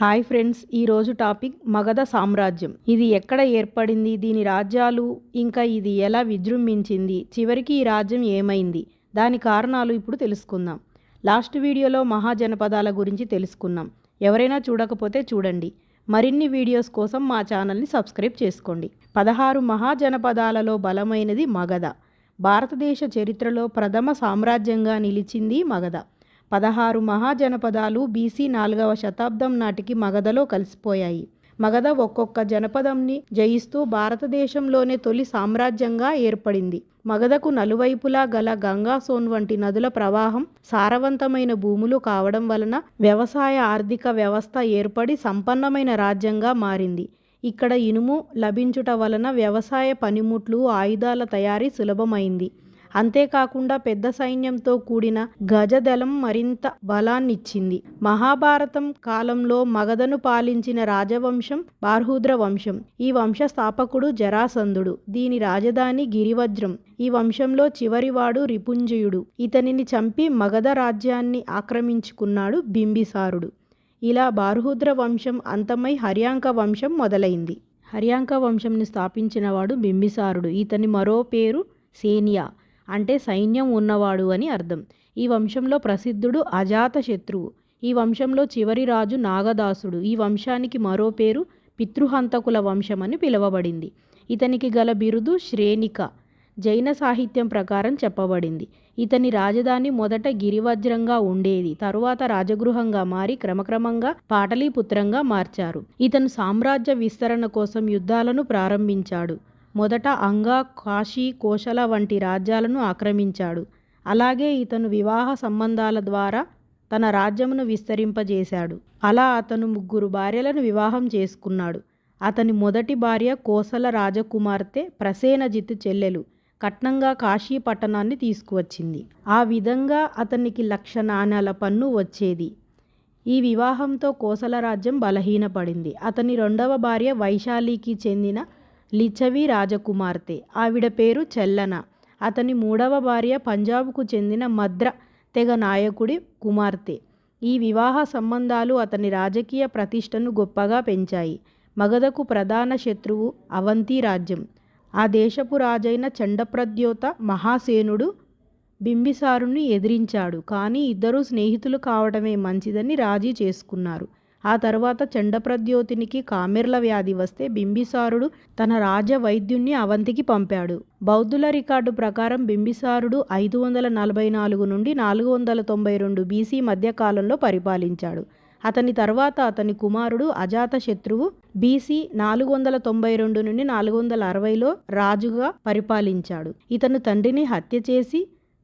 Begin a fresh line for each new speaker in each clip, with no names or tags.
Hi friends ఈరోజు topic Magadha సామ్రాజ్యం. ఇది ఎక్కడ ఏర్పడింది? దీని రాజ్యాలు ఇంకా ఇది ఎలా విజృంభించింది? చివరికి ఈ రాజ్యం ఏమైంది? దాని కారణాలు ఇప్పుడు తెలుసుకుందాం. లాస్ట్ వీడియోలో మహాజనపదాల గురించి తెలుసుకున్నాం. ఎవరైనా చూడకపోతే చూడండి. మరిన్ని వీడియోస్ కోసం మా ఛానల్ని సబ్స్క్రైబ్ చేసుకోండి. పదహారు మహాజనపదాలలో బలమైనది మగధ. భారతదేశ చరిత్రలో ప్రథమ సామ్రాజ్యంగా నిలిచింది మగధ. పదహారు మహాజనపదాలు బీసీ నాలుగవ శతాబ్దం నాటికి మగధలో కలిసిపోయాయి. మగధ ఒక్కొక్క జనపదంని జయిస్తూ భారతదేశంలోనే తొలి సామ్రాజ్యంగా ఏర్పడింది. మగధకు నలువైపులా గల గంగా సోన్ వంటి నదుల ప్రవాహం సారవంతమైన భూములు కావడం వలన వ్యవసాయ ఆర్థిక వ్యవస్థ ఏర్పడి సంపన్నమైన రాజ్యంగా మారింది. ఇక్కడ ఇనుము లభించుట వలన వ్యవసాయ పనిముట్లు ఆయుధాల తయారీ సులభమైంది. అంతేకాకుండా పెద్ద సైన్యంతో కూడిన గజదళం మరింత బలాన్నిచ్చింది. మహాభారతం కాలంలో మగధను పాలించిన రాజవంశం బార్హూద్ర వంశం. ఈ వంశ స్థాపకుడు జరాసంధుడు. దీని రాజధాని గిరివజ్రం. ఈ వంశంలో చివరివాడు రిపుంజయుడు. ఇతనిని చంపి మగధ రాజ్యాన్ని ఆక్రమించుకున్నాడు బింబిసారుడు. ఇలా బార్హూద్ర వంశం అంతమై హర్యాంక వంశం మొదలైంది. హర్యాంక వంశంని స్థాపించినవాడు బింబిసారుడు. ఇతని మరో పేరు సేనియా. అంటే సైన్యం ఉన్నవాడు అని అర్థం. ఈ వంశంలో ప్రసిద్ధుడు అజాత శత్రువు. ఈ వంశంలో చివరి రాజు నాగదాసుడు. ఈ వంశానికి మరో పేరు పితృహంతకుల వంశం అని పిలువబడింది. ఇతనికి గల బిరుదు శ్రేణిక. జైన సాహిత్యం ప్రకారం చెప్పబడింది. ఇతని రాజధాని మొదట గిరివజ్రంగా ఉండేది. తరువాత రాజగృహంగా మారి క్రమక్రమంగా పాటలీపుత్రంగా మార్చారు. ఇతను సామ్రాజ్య విస్తరణ కోసం యుద్ధాలను ప్రారంభించాడు. మొదట అంగా కాశీ కోశల వంటి రాజ్యాలను ఆక్రమించాడు. అలాగే ఇతను వివాహ సంబంధాల ద్వారా తన రాజ్యమును విస్తరింపజేశాడు. అలా అతను ముగ్గురు భార్యలను వివాహం చేసుకున్నాడు. అతని మొదటి భార్య కోసల రాజకుమార్తె ప్రసేనజిత్ చెల్లెలు కట్నంగా కాశీ పట్టణాన్ని తీసుకువచ్చింది. ఆ విధంగా అతనికి లక్ష నాణ్యాల పన్ను వచ్చేది. ఈ వివాహంతో కోసల రాజ్యం బలహీనపడింది. అతని రెండవ భార్య వైశాలికి చెందిన లిచవి రాజకుమార్తె. ఆవిడ పేరు చెల్లన. అతని మూడవ భార్య పంజాబ్కు చెందిన మద్ర తెగ నాయకుడి కుమార్తె. ఈ వివాహ సంబంధాలు అతని రాజకీయ ప్రతిష్టను గొప్పగా పెంచాయి. మగధకు ప్రధాన శత్రువు అవంతి రాజ్యం. ఆ దేశపు రాజైన చండప్రద్యోత మహాసేనుడు బింబిసారుని ఎదిరించాడు. కానీ ఇద్దరూ స్నేహితులు కావడమే మంచిదని రాజీ చేసుకున్నారు. ఆ తర్వాత చండప్రద్యోతినికి కామెర్ల వ్యాధి వస్తే బింబిసారుడు తన రాజ వైద్యుణ్ణి అవంతికి పంపాడు. బౌద్ధుల రికార్డు ప్రకారం బింబిసారుడు ఐదు వందల నలభై నాలుగు నుండి నాలుగు వందల తొంభై రెండు బీసీ మధ్యకాలంలో పరిపాలించాడు. అతని తర్వాత అతని కుమారుడు అజాతశత్రువు బీసీ నాలుగు వందల తొంభై రెండు నుండి నాలుగు వందల అరవైలో రాజుగా పరిపాలించాడు. ఇతను తండ్రిని హత్య చేసి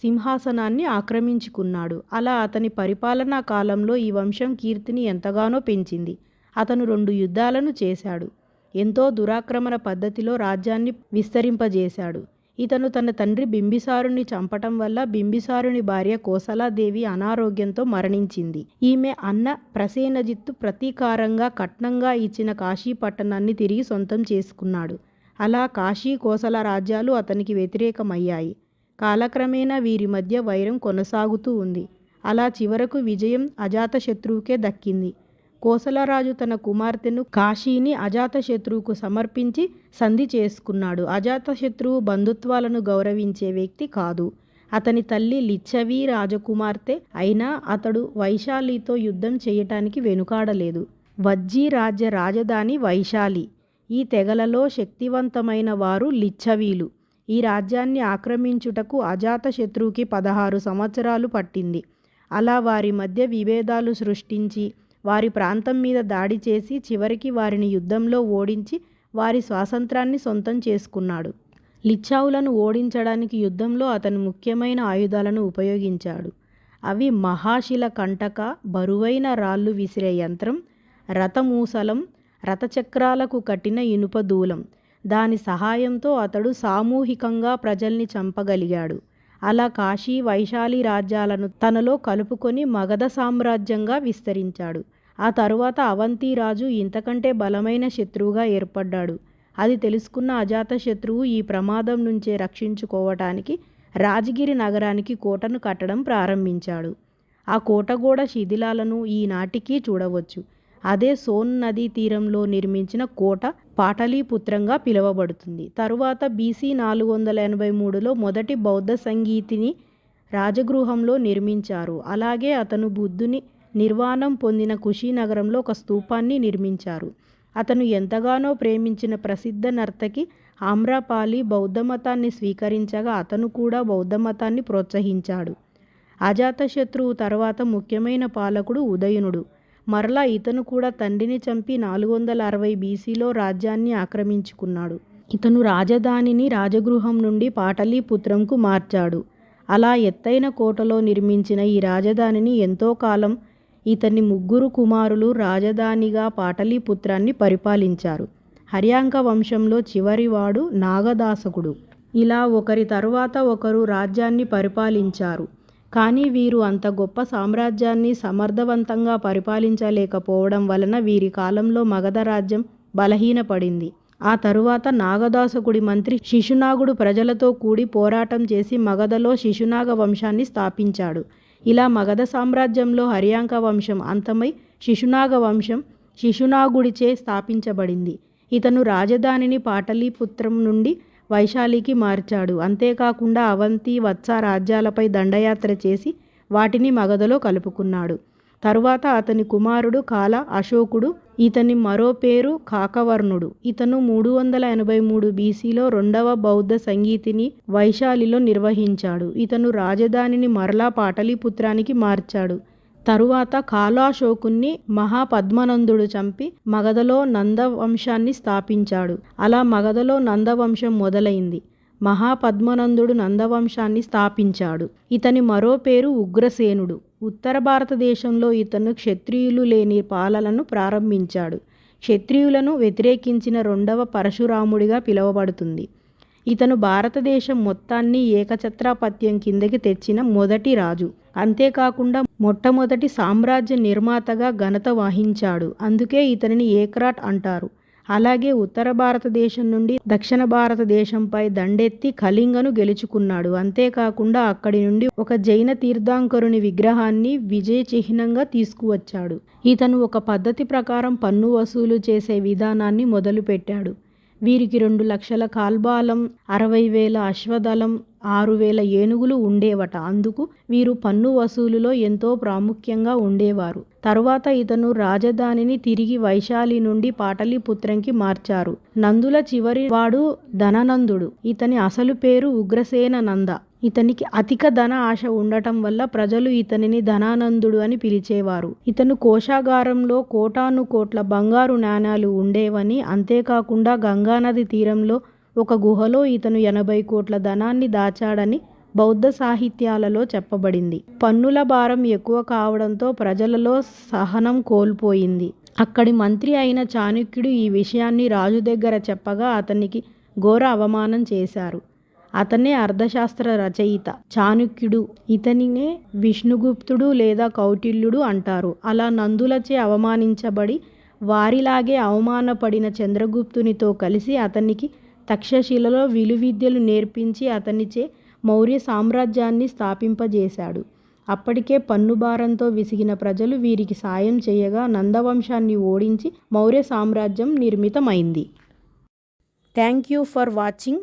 సింహాసనాన్ని ఆక్రమించుకున్నాడు. అలా అతని పరిపాలనా కాలంలో ఈ వంశం కీర్తిని ఎంతగానో పెంచింది. అతను రెండు యుద్ధాలను చేశాడు. ఎంతో దురాక్రమణ పద్ధతిలో రాజ్యాన్ని విస్తరింపజేశాడు. ఇతను తన తండ్రి బింబిసారుని చంపటం వల్ల బింబిసారుని భార్య కోసలాదేవి అనారోగ్యంతో మరణించింది. ఈమె అన్న ప్రసేనజిత్తు ప్రతీకారంగా కట్నంగా ఇచ్చిన కాశీ పట్టణాన్ని తిరిగి సొంతం చేసుకున్నాడు. అలా కాశీ కోసల రాజ్యాలు అతనికి వ్యతిరేకమయ్యాయి. కాలక్రమేణా వీరి మధ్య వైరం కొనసాగుతూ ఉంది. అలా చివరకు విజయం అజాతశత్రువుకే దక్కింది. కోసలరాజు తన కుమార్తెను కాశీని అజాతశత్రువుకు సమర్పించి సంధి చేసుకున్నాడు. అజాతశత్రువు బంధుత్వాలను గౌరవించే వ్యక్తి కాదు. అతని తల్లి లిచ్చవి రాజకుమార్తె అయినా అతడు వైశాలితో యుద్ధం చేయటానికి వెనుకాడలేదు. వజ్జీ రాజ్య రాజధాని వైశాలి. ఈ తెగలలో శక్తివంతమైన వారు లిచ్చవీలు. ఈ రాజ్యాన్ని ఆక్రమించుటకు అజాతశత్రువుకి పదహారు సంవత్సరాలు పట్టింది. అలా వారి మధ్య విభేదాలు సృష్టించి వారి ప్రాంతం మీద దాడి చేసి చివరికి వారిని యుద్ధంలో ఓడించి వారి స్వాతంత్రాన్ని సొంతం చేసుకున్నాడు. లిచ్చావులను ఓడించడానికి యుద్ధంలో అతను ముఖ్యమైన ఆయుధాలను ఉపయోగించాడు. అవి మహాశిల కంటక బరువైన రాళ్ళు విసిరే యంత్రం రథమూసలం రథచక్రాలకు కట్టిన ఇనుప దూలం దాని సహాయంతో అతడు సామూహికంగా ప్రజల్ని చంపగలిగాడు. అలా కాశీ వైశాలి రాజ్యాలను తనలో కలుపుకొని మగధ సామ్రాజ్యంగా విస్తరించాడు. ఆ తరువాత అవంతి రాజు ఇంతకంటే బలమైన శత్రువుగా ఏర్పడ్డాడు. అది తెలుసుకున్న అజాతశత్రువు ఈ ప్రమాదం నుంచే రక్షించుకోవటానికి రాజగిరి నగరానికి కోటను కట్టడం ప్రారంభించాడు. ఆ కోటగోడ శిథిలాలను ఈనాటికి చూడవచ్చు. అదే సోన్ నదీ తీరంలో నిర్మించిన కోట పాటలీపుత్రంగా పిలువబడుతుంది. తరువాత బీసీ నాలుగు వందల ఎనభై మూడులో మొదటి బౌద్ధ సంగీతిని రాజగృహంలో నిర్మించారు. అలాగే అతను బుద్ధుని నిర్వాణం పొందిన కుషీనగరంలో ఒక స్తూపాన్ని నిర్మించారు. అతను ఎంతగానో ప్రేమించిన ప్రసిద్ధ నర్తకి ఆమ్రపాలి బౌద్ధమతాన్ని స్వీకరించగా అతను కూడా బౌద్ధమతాన్ని ప్రోత్సహించాడు. అజాతశత్రువు తర్వాత ముఖ్యమైన పాలకుడు ఉదయనుడు. మరలా ఇతను కూడా తండ్రిని చంపి నాలుగు వందల అరవై బీసీలో రాజ్యాన్ని ఆక్రమించుకున్నాడు. ఇతను రాజధానిని రాజగృహం నుండి పాటలీపుత్రంకు మార్చాడు. అలా ఎత్తైన కోటలో నిర్మించిన ఈ రాజధానిని ఎంతో కాలం ఇతని ముగ్గురు కుమారులు రాజధానిగా పాటలీపుత్రాన్ని పరిపాలించారు. హర్యాంక వంశంలో చివరివాడు నాగదాసకుడు. ఇలా ఒకరి తరువాత ఒకరు రాజ్యాన్ని పరిపాలించారు. కానీ వీరు అంత గొప్ప సామ్రాజ్యాన్ని సమర్థవంతంగా పరిపాలించలేకపోవడం వలన వీరి కాలంలో మగధ రాజ్యం బలహీనపడింది. ఆ తరువాత నాగదాసకుడి మంత్రి శిశునాగుడు ప్రజలతో కూడి పోరాటం చేసి మగధలో శిశునాగ వంశాన్ని స్థాపించాడు. ఇలా మగధ సామ్రాజ్యంలో హరియాంక వంశం అంతమై శిశునాగ వంశం శిశునాగుడిచే స్థాపించబడింది. ఇతను రాజధానిని పాటలీపుత్రం నుండి వైశాలికి మార్చాడు. అంతేకాకుండా అవంతి వత్స రాజ్యాలపై దండయాత్ర చేసి వాటిని మగధలో కలుపుకున్నాడు. తరువాత అతని కుమారుడు కాల అశోకుడు ఇతని మరో పేరు కాకవర్ణుడు. ఇతను మూడు వందల ఎనభై మూడు బీసీలో రెండవ బౌద్ధ సంగీతిని వైశాలిలో నిర్వహించాడు. ఇతను రాజధానిని మరలా పాటలీపుత్రానికి మార్చాడు. తరువాత కాలాశోకుణ్ణి మహాపద్మనందుడు చంపి మగధలో నందవంశాన్ని స్థాపించాడు. అలా మగధలో నందవంశం మొదలైంది. మహాపద్మనందుడు నందవంశాన్ని స్థాపించాడు. ఇతని మరో పేరు ఉగ్రసేనుడు. ఉత్తర భారతదేశంలో ఇతను క్షత్రియులు లేని పాలనను ప్రారంభించాడు. క్షత్రియులను వ్యతిరేకించిన రెండవ పరశురాముడిగా పిలువబడుతుంది. ఇతను భారతదేశం మొత్తాన్ని ఏకఛత్రాపత్యం కిందకి తెచ్చిన మొదటి రాజు. అంతేకాకుండా మొట్టమొదటి సామ్రాజ్య నిర్మాతగా ఘనత వహించాడు. అందుకే ఇతనిని ఏక్రాట్ అంటారు. అలాగే ఉత్తర భారతదేశం నుండి దక్షిణ భారతదేశంపై దండెత్తి కళింగను గెలుచుకున్నాడు. అంతేకాకుండా అక్కడి నుండి ఒక జైన తీర్థాంకరుని విగ్రహాన్ని విజయ చిహ్నంగా తీసుకువచ్చాడు. ఇతను ఒక పద్ధతి ప్రకారం పన్ను వసూలు చేసే విధానాన్ని మొదలుపెట్టాడు. వీరికి రెండు లక్షల కాల్బాలం అరవై వేల అశ్వదళం ఆరు వేల ఏనుగులు ఉండేవట. అందుకు వీరు పన్ను వసూలులో ఎంతో ప్రాముఖ్యంగా ఉండేవారు. తరువాత ఇతను రాజధానిని తిరిగి వైశాలి నుండి పాటలీపుత్రంకి మార్చారు. నందుల చివరి వాడు ధననందుడు. ఇతని అసలు పేరు ఉగ్రసేన నంద. ఇతనికి అధిక ధన ఆశ ఉండటం వల్ల ప్రజలు ఇతనిని ధనానందుడు అని పిలిచేవారు. ఇతను కోశాగారంలో కోటాను కోట్ల బంగారు నాణాలు ఉండేవని అంతేకాకుండా గంగానది తీరంలో ఒక గుహలో ఇతను ఎనభై కోట్ల ధనాన్ని దాచాడని బౌద్ధ సాహిత్యాలలో చెప్పబడింది. పన్నుల భారం ఎక్కువ కావడంతో ప్రజలలో సహనం కోల్పోయింది. అక్కడి మంత్రి అయిన చాణుక్యుడు ఈ విషయాన్ని రాజు దగ్గర చెప్పగా అతనికి ఘోర అవమానం చేశారు. అతనే అర్థశాస్త్ర రచయిత చాణక్యుడు. ఇతనినే విష్ణుగుప్తుడు లేదా కౌటిల్యుడు అంటారు. అలా నందులచే అవమానించబడి వారిలాగే అవమానపడిన చంద్రగుప్తునితో కలిసి అతనికి తక్షశిలలో విలువిద్యలు నేర్పించి అతనిచే మౌర్య సామ్రాజ్యాన్ని స్థాపింపజేశాడు. అప్పటికే పన్నుభారంతో విసిగిన ప్రజలు వీరికి సాయం చేయగా నందవంశాన్ని ఓడించి మౌర్య సామ్రాజ్యం నిర్మితమైంది. Thank you for watching.